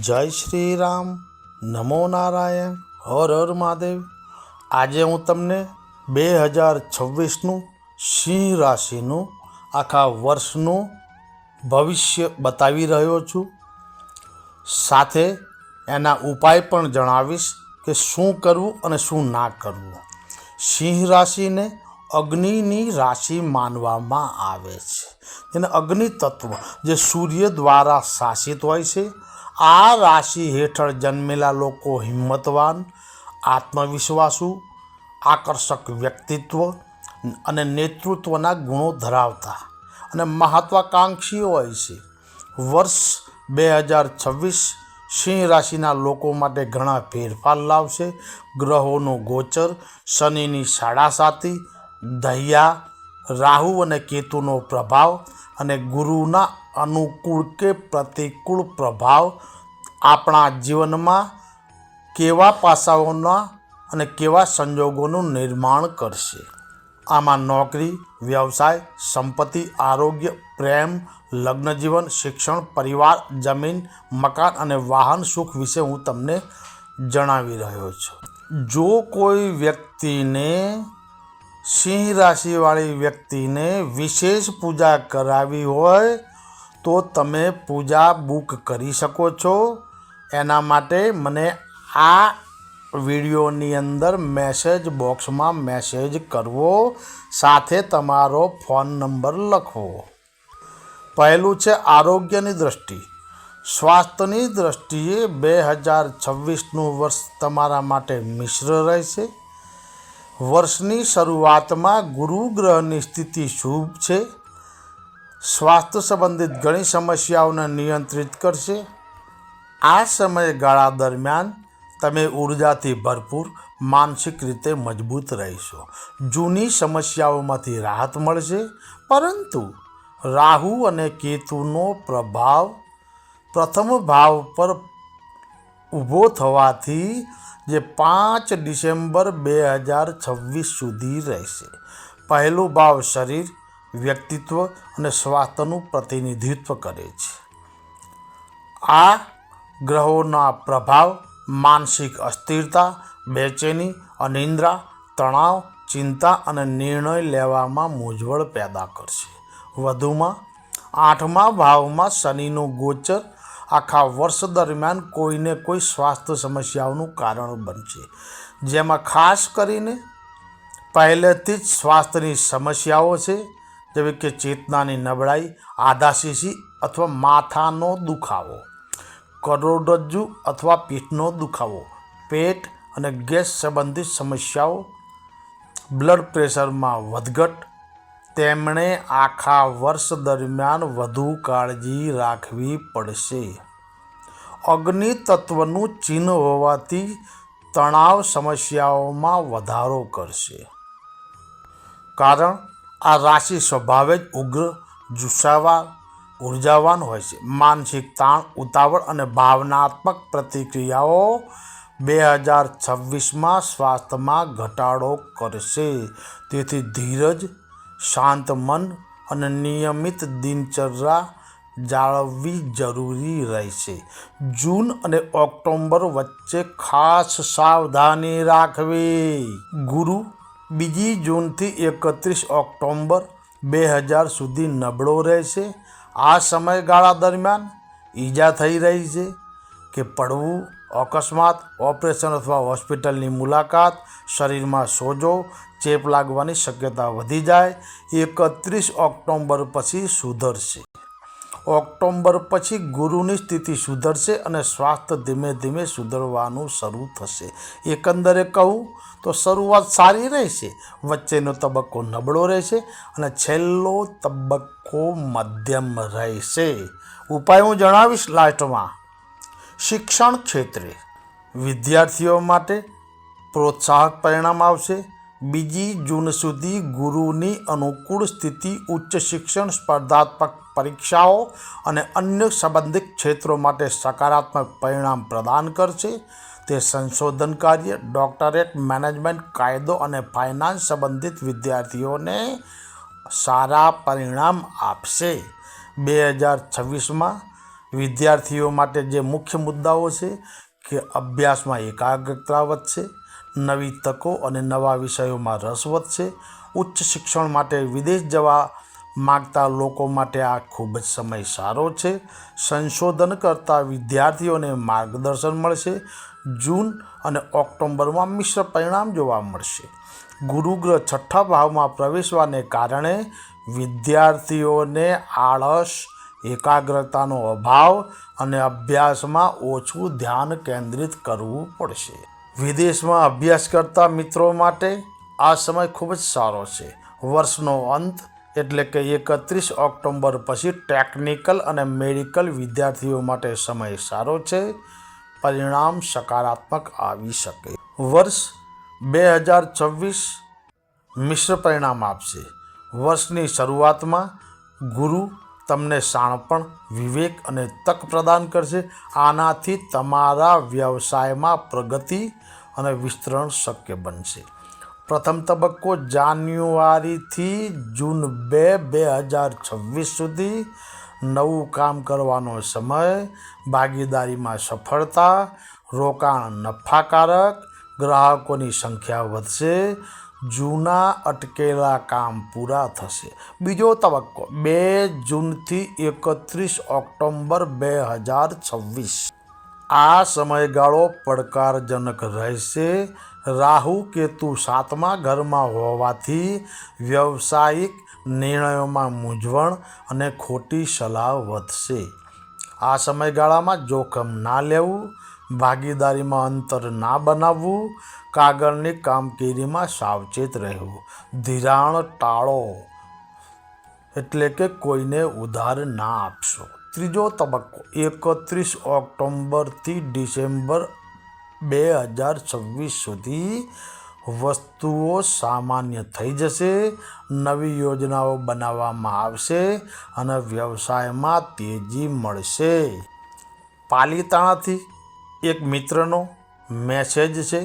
જય શ્રી રામ નમો નારાયણ. હર હર મહાદેવ. આજે હું તમને બે હજાર છવ્વીસનું સિંહ રાશિનું આખા વર્ષનું ભવિષ્ય બતાવી રહ્યો છું. સાથે એના ઉપાય પણ જણાવીશ કે શું કરવું અને શું ના કરવું. સિંહ રાશિને અગ્નિની રાશિ માનવામાં આવે છે. જેને અગ્નિ તત્વ, જે સૂર્ય દ્વારા શાસિત હોય છે, આ રાશિ હેઠળ જન્મેલા લોકો હિંમતવાન, આત્મવિશ્વાસુ, આકર્ષક વ્યક્તિત્વ અને નેતૃત્વના ગુણો ધરાવતા અને મહત્વાકાંક્ષી હોય છે. વર્ષ બે હજાર છવ્વીસ સિંહ રાશિના લોકો માટે ઘણા ફેરફાર લાવશે. ગ્રહોનો ગોચર, શનિની સાડાસાતી દહ્યા રાહુ અને કેતુનો પ્રભાવ અને ગુરુના અનુકૂળ કે પ્રતિકૂળ પ્રભાવ આપણા જીવનમાં કેવા પાસાઓના અને કેવા સંજોગોનું નિર્માણ કરશે. આમાં નોકરી, વ્યવસાય, સંપત્તિ, આરોગ્ય, પ્રેમ લગ્ન જીવન શિક્ષણ, પરિવાર, જમીન, મકાન અને વાહન સુખ વિશે હું તમને જણાવી રહ્યો છું. જો કોઈ વ્યક્તિને સિંહ રાશિવાળી વ્યક્તિને વિશેષ પૂજા કરાવી હોય તો તમે પૂજા બુક કરી શકો છો. એના માટે મને આ વિડીયોની અંદર મેસેજ બોક્સમાં મેસેજ કરવો, સાથે તમારો ફોન નંબર લખવો. પહેલું છે આરોગ્યની દ્રષ્ટિ. સ્વાસ્થ્યની દ્રષ્ટિએ બે હજાર છવ્વીસનું વર્ષ તમારા માટે મિશ્ર રહેશે. વર્ષની શરૂઆતમાં ગુરુ ગ્રહની સ્થિતિ શુભ છે. સ્વાસ્થ્ય સંબંધિત ઘણી સમસ્યાઓને નિયંત્રિત કરશે. આ સમયગાળા દરમિયાન તમે ઉર્જાથી ભરપૂર, માનસિક રીતે મજબૂત રહીશો. જૂની સમસ્યાઓમાંથી રાહત મળશે, પરંતુ રાહુ અને કેતુનો પ્રભાવ પ્રથમ ભાવ પર ઊભો થવાથી જે પાંચ ડિસેમ્બર બે હજાર છવ્વીસ સુધી રહેશે. પહેલું ભાવ શરીર, વ્યક્તિત્વ અને સ્વાસ્થ્યનું પ્રતિનિધિત્વ કરે છે. આ ગ્રહોના પ્રભાવ, માનસિક અસ્થિરતા, બેચેની અનિદ્રા, તણાવ, ચિંતા અને નિર્ણય લેવામાં મૂંઝવણ પેદા કરશે. વધુમાં, આઠમા ભાવમાં શનિનું ગોચર આખા વર્ષ દરમિયાન કોઈને કોઈ સ્વાસ્થ્ય સમસ્યાઓનું કારણ બનશે. જેમાં ખાસ કરીને પહેલેથી જ સ્વાસ્થ્યની સમસ્યાઓ છે, જેવી કે ચેતનાની નબળાઈ આધાશીશી અથવા માથાનો દુખાવો, કરોડરજ્જુ અથવા પીઠનો દુખાવો, પેટ અને ગેસ સંબંધિત સમસ્યાઓ, બ્લડ પ્રેશરમાં વધઘટ તેમણે આખા વર્ષ દરમિયાન વધુ કાળજી રાખવી પડશે. અગ્નિ તત્વનું ચિહ્ન હોવાથી તણાવ સમસ્યાઓમાં વધારો કરશે. કારણ આ રાશિ સ્વભાવે જ ઉગ્ર જુસ્સાવાર ઉર્જાવાન હોય છે. માનસિક તાણ, ઉતાવળ અને ભાવનાત્મક પ્રતિક્રિયાઓ બે હજાર છવ્વીસમાં સ્વાસ્થ્યમાં ઘટાડો કરશે. તેથી ધીરજ શાંત મન અને નિયમિત દિનચર્યા જાળવવી જરૂરી રહેશે. જૂન અને ઓક્ટોબર વચ્ચે ખાસ સાવધાની રાખવી. ગુરુ, બીજી જૂનથી એકત્રીસ ઓક્ટોબર બે હજાર સુધી નબળો રહેશે. આ સમયગાળા દરમિયાન ઈજા થઈ રહી છે કે પડવું, અકસ્માત, ઓપરેશન અથવા હોસ્પિટલની મુલાકાત, શરીરમાં સોજો ચેપ લાગવાની શક્યતા વધી જાય, એકત્રીસ ઓક્ટોબર પછી સુધરશે. ઓક્ટોબર પછી ગુરુની સ્થિતિ સુધરશે અને સ્વાસ્થ્ય ધીમે ધીમે સુધરવાનું શરૂ થશે. એકંદરે કહું તો શરૂઆત સારી રહેશે, વચ્ચેનો તબક્કો નબળો રહેશે અને છેલ્લો તબક્કો મધ્યમ રહેશે. ઉપાય હું જણાવીશ લાસ્ટમાં. શિક્ષણ ક્ષેત્રે વિદ્યાર્થીઓ માટે પ્રોત્સાહક પરિણામ આવશે બીજી જૂન સુધી ગુરુની અનુકૂળ સ્થિતિ, ઉચ્ચ શિક્ષણ, સ્પર્ધાત્મક પરીક્ષાઓ અને અન્ય સંબંધિત ક્ષેત્રો માટે સકારાત્મક પરિણામ પ્રદાન કરશે. તે સંશોધન કાર્ય, ડોક્ટરેટ મેનેજમેન્ટ કાયદો અને ફાઇનાન્સ સંબંધિત વિદ્યાર્થીઓને સારા પરિણામ આપશે. બે હજાર છવ્વીસમાં વિદ્યાર્થીઓ માટે જે મુખ્ય મુદ્દાઓ છે કે અભ્યાસમાં એકાગ્રતા વધશે નવી તકો અને નવા વિષયોમાં રસ વધશે. ઉચ્ચ શિક્ષણ માટે વિદેશ જવા માગતા લોકો માટે આ ખૂબ જ સમય સારો છે. સંશોધન કરતા વિદ્યાર્થીઓને માર્ગદર્શન મળશે. જૂન અને ઓક્ટોબરમાં મિશ્ર પરિણામ જોવા મળશે. ગુરુગ્રહ છઠ્ઠા ભાવમાં પ્રવેશવાને કારણે વિદ્યાર્થીઓને આળસ, એકાગ્રતાનો અભાવ અને અભ્યાસમાં ઓછું ધ્યાન કેન્દ્રિત કરવું પડશે. વિદેશમાં અભ્યાસ કરતા મિત્રો માટે આ સમય ખૂબ જ સારો છે. વર્ષનો અંત એટલે કે એકત્રીસ ઓક્ટોબર પછી ટેકનિકલ અને મેડિકલ વિદ્યાર્થીઓ માટે સમય સારો છે. પરિણામ સકારાત્મક આવી શકે. વર્ષ બે હજાર છવ્વીસ મિશ્ર પરિણામ આપશે. વર્ષની શરૂઆતમાં ગુરુ તમને શાણપણ વિવેક અને તક પ્રદાન કરશે. આનાથી તમારા વ્યવસાયમાં પ્રગતિ અને વિસ્તરણ શક્ય બનશે. પ્રથમ તબક્કો જાન્યુઆરીથી જૂન બે બે હજાર છવ્વીસ સુધી નવું કામ કરવાનો સમય, ભાગીદારીમાં સફળતા, રોકાણ નફાકારક, ગ્રાહકોની સંખ્યા વધશે, જૂના અટકેલા કામ પૂરા થશે. બીજો તબક્કો બે જૂનથી એકત્રીસ ઓક્ટોબર બે હજાર છવ્વીસ. આ સમયગાળો પડકારજનક રહેશે. રાહુ કેતુ સાતમા ઘરમાં હોવાથી વ્યવસાયિક નિર્ણયોમાં મૂંઝવણ અને ખોટી સલાહ વધશે. આ સમયગાળામાં જોખમ ના લેવું, ભાગીદારીમાં અંતર ના બનાવવું, કાગળની કામગીરીમાં સાવચેત રહેવું. ધિરાણ ટાળો એટલે કે કોઈને ઉધાર ના આપશો. ત્રીજો તબક્કો, એકત્રીસ ઓક્ટોમ્બરથી ડિસેમ્બર બે હજાર છવ્વીસ સુધી વસ્તુઓ સામાન્ય થઈ જશે, નવી યોજનાઓ બનાવવામાં આવશે અને વ્યવસાયમાં તેજી મળશે. પાલિતાણાથી એક મિત્રનો મેસેજ છે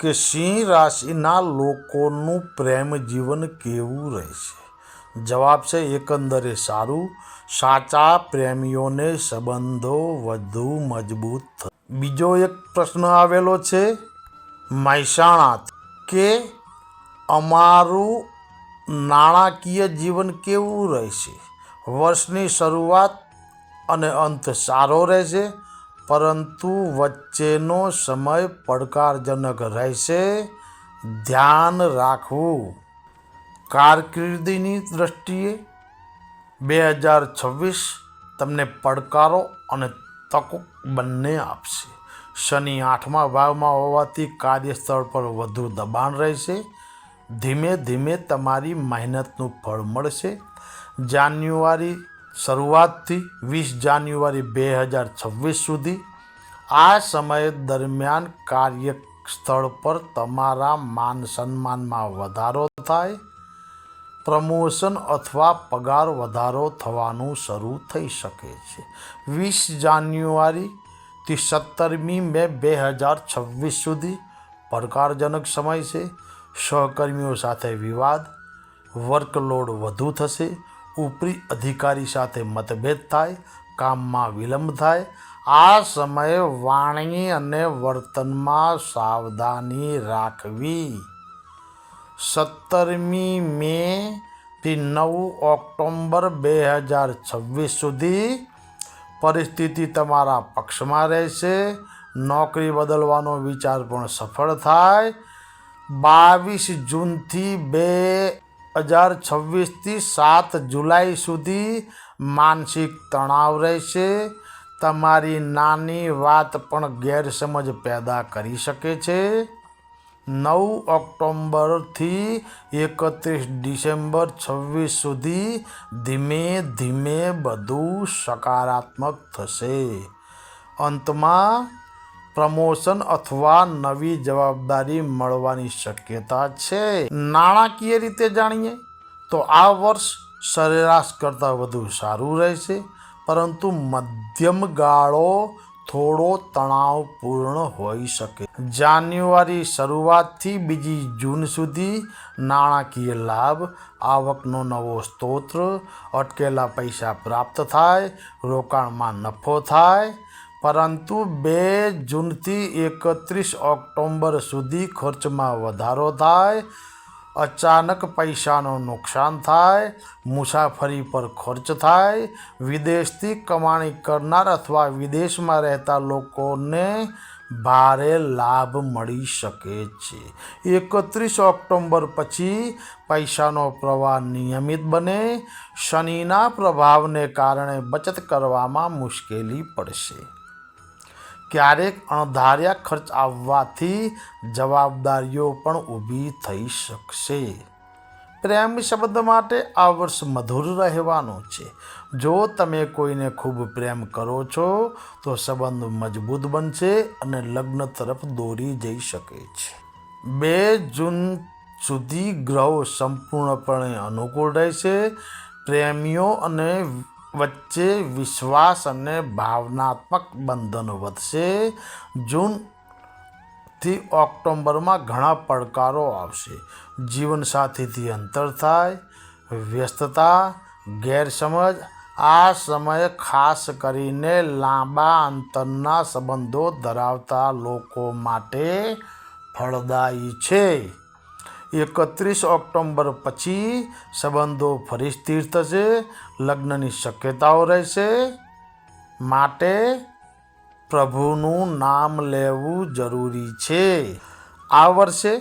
કે સિંહ રાશિના લોકોનું પ્રેમ જીવન કેવું રહેશે? જવાબ છે એકંદરે સારું, સાચા પ્રેમીઓને સંબંધો વધુ મજબૂત બીજો એક પ્રશ્ન આવેલો છે, મહેસાણા કે અમારું નાણાકીય જીવન કેવું રહેશે? વર્ષની શરૂઆત અને અંત સારો રહેશે, પરંતુ વચ્ચેનો સમય પડકારજનક રહેશે? ધ્યાન રાખવું. કારકિર્દીની દ્રષ્ટિએ બે હજાર છવ્વીસ તમને પડકારો અને તકો બંને આપશે. શનિ આઠમા ભાવમાં હોવાથી કાર્યસ્થળ પર વધુ દબાણ રહેશે. ધીમે ધીમે તમારી મહેનતનું ફળ મળશે. જાન્યુઆરી શરૂઆતથી વીસ જાન્યુઆરી બે હજાર છવ્વીસ સુધી આ સમય દરમિયાન કાર્યસ્થળ પર તમારા માન સન્માનમાં વધારો થાય. પ્રમોશન અથવા પગાર વધારો થવાનું શરૂ થઈ શકે છે. વીસ જાન્યુઆરીથી સત્તરમી મે બે હજાર છવ્વીસ સુધી પડકારજનક સમય છે. સહકર્મીઓ સાથે વિવાદ, વર્કલોડ વધુ થશે. ઉપરી અધિકારી સાથે મતભેદ થાય, કામમાં વિલંબ થાય. આ સમયે વાણી અને વર્તનમાં સાવધાની રાખવી. સત્તરમી મે થી નવ ઓક્ટોબર બે હજાર છવ્વીસ સુધી પરિસ્થિતિ તમારા પક્ષમાં રહેશે નોકરી બદલવાનો વિચાર પણ સફળ થાય બાવીસ જૂનથી બે હજાર છવ્વીસથી સાત જુલાઈ સુધી માનસિક તણાવ રહેશે તમારી નાની વાત પણ ગેરસમજ પેદા કરી શકે છે નવ ઓક્ટોમ્બરથી એકત્રીસ ડિસેમ્બર છવ્વીસ સુધી ધીમે ધીમે બધું સકારાત્મક થશે. અંતમાં પ્રમોશન અથવા નવી જવાબદારી મળવાની શક્યતા છે. નાણાકીય રીતે જાણીએ તો આ વર્ષ સરેરાશ કરતાં વધુ સારું રહેશે, પરંતુ મધ્યમ ગાળો થોડો તણાવપૂર્ણ હોઈ શકે. જાન્યુઆરી શરૂઆતથી બીજી જૂન સુધી નાણાકીય લાભ, આવકનો નવો સ્ત્રોત અટકેલા પૈસા પ્રાપ્ત થાય, રોકાણમાં નફો થાય, પરંતુ બે જૂનથી એકત્રીસ ઓક્ટોબર સુધી ખર્ચમાં વધારો થાય અચાનક પૈસાનું નુકસાન થાય, મુસાફરી પર ખર્ચ થાય, વિદેશથી કમાણી કરનાર અથવા વિદેશમાં રહેતા લોકોને ભારે લાભ મળી શકે છે. એકત્રીસ ઓક્ટોબર પછી પૈસાનો પ્રવાહ નિયમિત બને. શનિના પ્રભાવને કારણે બચત કરવામાં મુશ્કેલી પડશે. ક્યારેક અણધાર્યા ખર્ચ આવવાથી જવાબદારીઓ પણ ઊભી થઈ શકશે. પ્રેમ શબ્દ માટે આ વર્ષ મધુર રહેવાનું છે. જો તમે કોઈને ખૂબ પ્રેમ કરો છો, તો સંબંધ મજબૂત બનશે અને લગ્ન તરફ દોરી જઈ શકે છે. બે જૂન સુધી ગ્રહો સંપૂર્ણપણે અનુકૂળ રહેશે. પ્રેમીઓ અને વચ્ચે વિશ્વાસ અને ભાવનાત્મક બંધન વધશે. જૂનથી ઓક્ટોબરમાં ઘણા પડકારો આવશે. જીવનસાથીથી અંતર થાય, વ્યસ્તતા, ગેરસમજ, આ સમય ખાસ કરીને લાંબા અંતરના સંબંધો ધરાવતા લોકો માટે ફળદાયી છે. એકત્રીસ ઓક્ટોબર પછી સંબંધો ફરી સ્થિર થશે. લગ્નની શક્યતાઓ રહેશે. માટે પ્રભુનું નામ લેવું જરૂરી છે. આ વર્ષે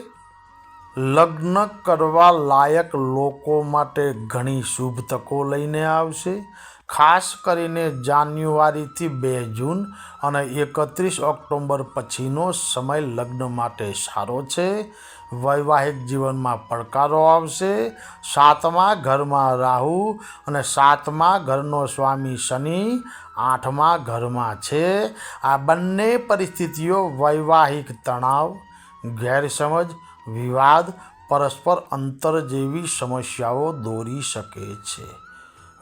લગ્ન કરવા લાયક લોકો માટે ઘણી શુભ તકો લઈને આવશે. ખાસ કરીને જાન્યુઆરીથી બે જૂન અને એકત્રીસ ઓક્ટોબર પછીનો સમય લગ્ન માટે સારો છે. વૈવાહિક જીવનમાં પડકારો આવશે. સાતમા ઘરમાં રાહુ અને સાતમા ઘરનો સ્વામી શનિ આઠમા ઘરમાં છે. આ બંને પરિસ્થિતિઓ વૈવાહિક તણાવ, ગેરસમજ, વિવાદ, પરસ્પર અંતર જેવી સમસ્યાઓ દોરી શકે છે.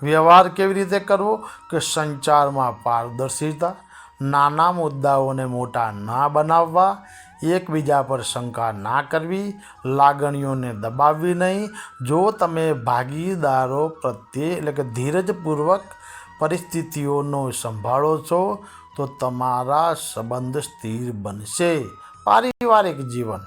વ્યવહાર કેવી રીતે કરવો? કે સંચારમાં પારદર્શિતા, નાના મુદ્દાઓને મોટા ના બનાવવા એકબીજા પર શંકા ના કરવી, લાગણીઓને દબાવવી નહીં. જો તમે ભાગીદારો પ્રત્યે, એટલે કે ધીરજપૂર્વક પરિસ્થિતિઓનો સંભાળો છો, તો તમારા સંબંધ સ્થિર બનશે. પારિવારિક જીવન.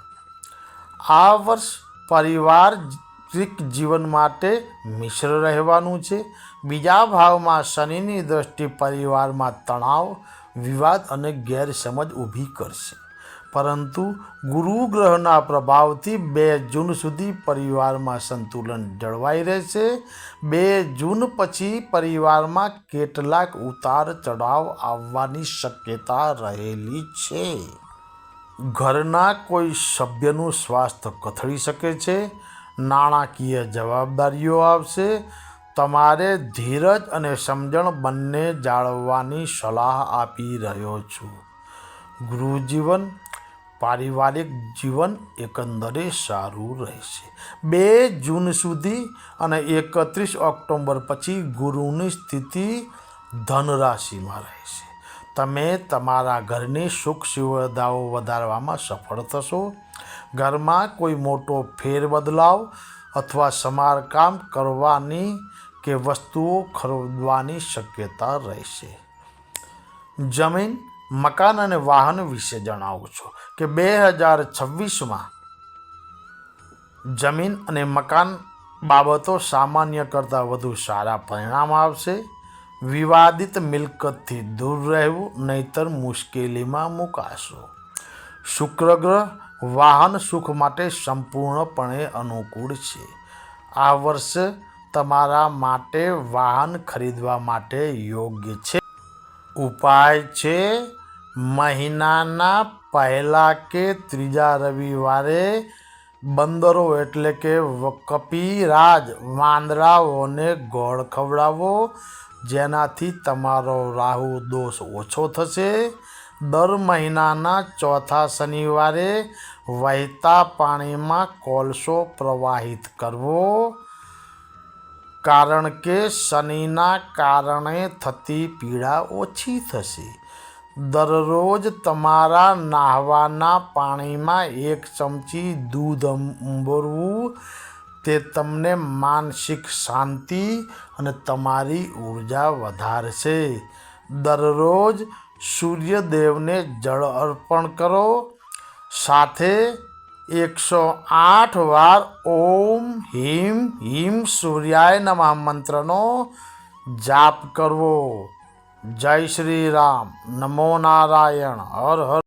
આ વર્ષ પારિવારિક જીવન માટે મિશ્ર રહેવાનું છે. બીજા ભાવમાં શનિની દ્રષ્ટિ પરિવારમાં તણાવ, વિવાદ અને ગેરસમજ ઊભી કરશે. પરંતુ ગુરુ ગ્રહના પ્રભાવથી બે જૂન સુધી પરિવારમાં સંતુલન જળવાઈ રહેશે. બે જૂન પછી પરિવારમાં કેટલાક ઉતાર ચઢાવ આવવાની શક્યતા રહેલી છે. ઘરના કોઈ સભ્યનું સ્વાસ્થ્ય કથળી શકે છે. નાણાકીય જવાબદારીઓ આવશે. તમારે ધીરજ અને સમજણ બંને જાળવવાની સલાહ આપી રહ્યો છું. ગૃહજીવન પારિવારિક જીવન એકંદરે સારું રહેશે. બે જૂન સુધી અને એકત્રીસ ઓક્ટોબર પછી ગુરુની સ્થિતિ ધન રાશિમાં રહેશે. તમે તમારા ઘરની સુખ સુવિધાઓ વધારવામાં સફળ થશો. ઘરમાં કોઈ મોટો ફેરબદલાવ અથવા સમારકામ કરવાની કે વસ્તુઓ ખરીદવાની શક્યતા રહેશે. જમીન મકાન અને વાહન વિશે જણાવું છું કે બે હજાર છવ્વીસમાં જમીન અને મકાન બાબતો સામાન્ય કરતાં વધુ સારા પરિણામ આવશે. વિવાદિત મિલકતથી દૂર રહેવું નહીતર મુશ્કેલીમાં મુકાશો. શુક્ર ગ્રહ વાહન સુખ માટે સંપૂર્ણપણે અનુકૂળ છે. આ વર્ષે તમારા માટે વાહન ખરીદવા માટે યોગ્ય છે. ઉપાય છે મહિનાના પહેલા કે ત્રીજા રવિવારે બંદરો એટલે કે કપિરાજ વાંદરાઓને ગોળ ખવડાવો, જેનાથી તમારો રાહુ દોષ ઓછો થશે. દર મહિનાના ચોથા શનિવારે વહેતા પાણીમાં કોલસો પ્રવાહિત કરવો. કારણ કે શનિના કારણે થતી પીડા ઓછી થશે. દરરોજ તમારા નાહવાના પાણીમાં એક ચમચી દૂધ ઉમેરવું તે તમને માનસિક શાંતિ અને તમારી ઊર્જા વધારશે. દરરોજ સૂર્યદેવને જળ અર્પણ કરો. સાથે એકસો આઠ વાર ઓમ હિમ હિમ સૂર્યાય નમઃ મંત્રનો જાપ કરવો. જય શ્રી રામ. નમો નારાયણ. હર હર